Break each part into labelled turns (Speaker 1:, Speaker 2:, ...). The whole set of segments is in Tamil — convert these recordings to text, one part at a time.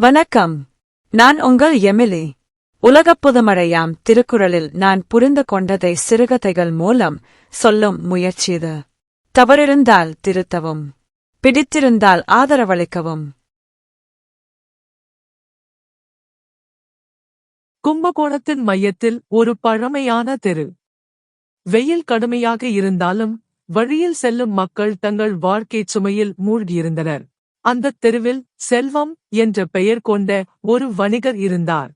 Speaker 1: வணக்கம். நான் உங்கள் எமிலி. உலகப் புதுமழையாம் திருக்குறளில் நான் புரிந்து கொண்டதை சிறுகதைகள் மூலம் சொல்லும் முயற்சிது தவறிருந்தால் திருத்தவும். பிடித்திருந்தால் ஆதரவளிக்கவும்.
Speaker 2: கும்பகோணத்தின் மையத்தில் ஒரு பழமையான தெரு. வெயில் கடுமையாக இருந்தாலும் வழியில் செல்லும் மக்கள் தங்கள் வாழ்க்கைச் சுமையில் மூழ்கியிருந்தனர். அந்தத் தெருவில் செல்வம் என்ற பெயர் கொண்ட ஒரு வணிகர் இருந்தார்.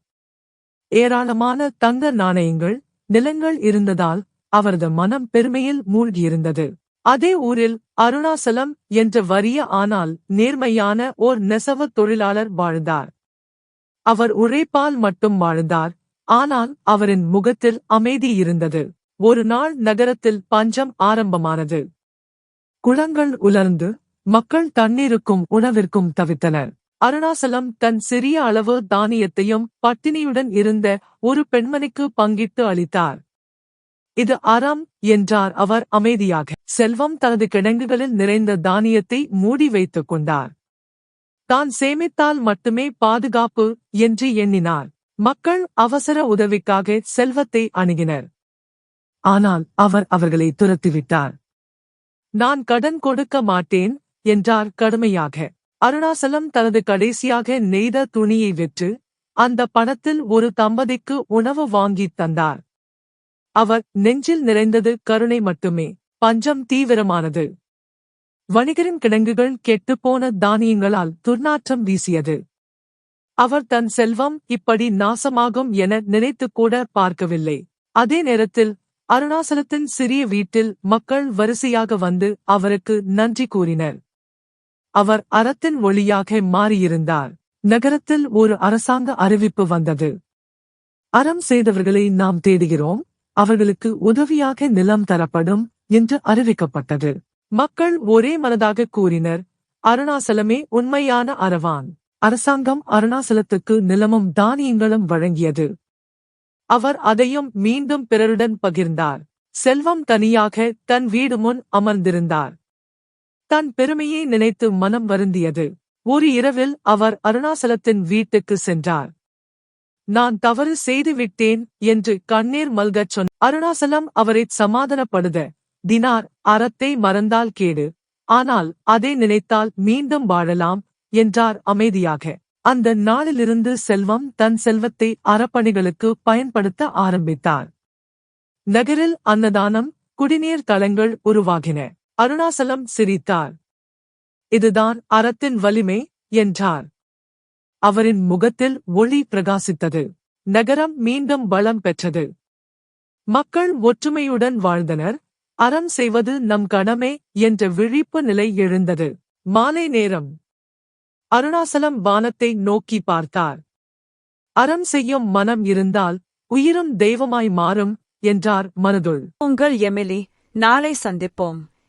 Speaker 2: ஏராளமான தங்க நாணயங்கள் நிலங்கள் இருந்ததால் அவரது மனம் பெருமையில் மூழ்கியிருந்தது. அதே ஊரில் அருணாசலம் என்ற வறிய ஆனால் நேர்மையான ஓர் நெசவுத் தொழிலாளர் வாழ்ந்தார். அவர் உழைப்பால் மட்டும் வாழ்ந்தார் ஆனால் அவரின் முகத்தில் அமைதி இருந்தது. ஒரு நாள் நகரத்தில் பஞ்சம் ஆரம்பமானது. குளங்கள் உலர்ந்து மக்கள் தண்ணீருக்கும் உணவிற்கும் தவித்தனர். அருணாசலம் தன் சிறிய அளவு தானியத்தையும் பட்டினியுடன் இருந்த ஒரு பெண்மணிக்கு பங்கிட்டு அளித்தார். இது அறம் என்றார் அவர் அமைதியாக. செல்வம் தனது கிடங்குகளில் நிறைந்த தானியத்தை மூடி வைத்துக் கொண்டார். தான் சேமித்தால் மட்டுமே பாதுகாப்பு என்று எண்ணினார். மக்கள் அவசர உதவிக்காக செல்வத்தை அணுகினர். ஆனால் அவர் அவர்களை துரத்திவிட்டார். நான் கடன் கொடுக்க மாட்டேன் என்றார் கடுமையாக. அருணாசலம் தனது கடைசியாக நெய்த துணியை விற்று அந்த பணத்தில் ஒரு தம்பதிக்கு உணவு வாங்கித் தந்தார். அவர் நெஞ்சில் நிறைந்தது கருணை மட்டுமே பஞ்சம் தீவிரமானது. வணிகரின் கிடங்குகள் கெட்டுப்போன தானியங்களால் துர்நாற்றம் வீசியது. அவர் தன் செல்வம் இப்படி நாசமாகும் என நினைத்துக்கூட பார்க்கவில்லை. அதே நேரத்தில் அருணாசலத்தின் சிறிய வீட்டில் மக்கள் வரிசையாக வந்து அவருக்கு நன்றி கூறினர். அவர் அறத்தின் ஒளியாக மாறியிருந்தார். நகரத்தில் ஒரு அரசாங்க அறிவிப்பு வந்தது. அறம் செய்தவர்களை நாம் தேடுகிறோம். அவர்களுக்கு உதவியாக நிலம் தரப்படும் என்று அறிவிக்கப்பட்டது. மக்கள் ஒரே மனதாக கூறினர் அருணாசலமே உண்மையான அறவான். அரசாங்கம் அருணாசலத்துக்கு நிலமும் தானியங்களும் வழங்கியது. அவர் அதையும் மீண்டும் பிறருடன் பகிர்ந்தார். செல்வம் தனியாக தன் வீடு முன் அமர்ந்திருந்தார். தன் பெருமையை நினைத்து மனம் வருந்தியது. ஒரு இரவில் அவர் அருணாசலத்தின் வீட்டுக்கு சென்றார். நான் தவறு செய்துவிட்டேன் என்று கண்ணீர் மல்கச் சொன்ன அருணாசலம் அவரைச் சமாதானப்படுத. தினார் அறத்தை மறந்தால் கேடு. ஆனால் அதை நினைத்தால் மீண்டும் வாழலாம் என்றார் அமைதியாக. அந்த நாளிலிருந்து செல்வம் தன் செல்வத்தை அறப்பணிகளுக்கு பயன்படுத்த ஆரம்பித்தார். நகரில் அன்னதானம் குடிநீர் தளங்கள் உருவாகின. அருணாசலம் சிரித்தார் இதுதான் அறத்தின் வலிமை என்றார். அவரின் முகத்தில் ஒளி பிரகாசித்தது. நகரம் மீண்டும் பலம் பெற்றது. மக்கள் ஒற்றுமையுடன் வாழ்ந்தனர். அறம் செய்வது நம் கடமை என்ற விழிப்பு நிலை எழுந்தது. மாலை நேரம். அருணாசலம் வானத்தை நோக்கி பார்த்தார். அறம் செய்யும் மனம் இருந்தால் உயிரும் தெய்வமாய் மாறும் என்றார் மனதுள்.
Speaker 1: உங்கள் எமிலி நாளை சந்திப்போம்.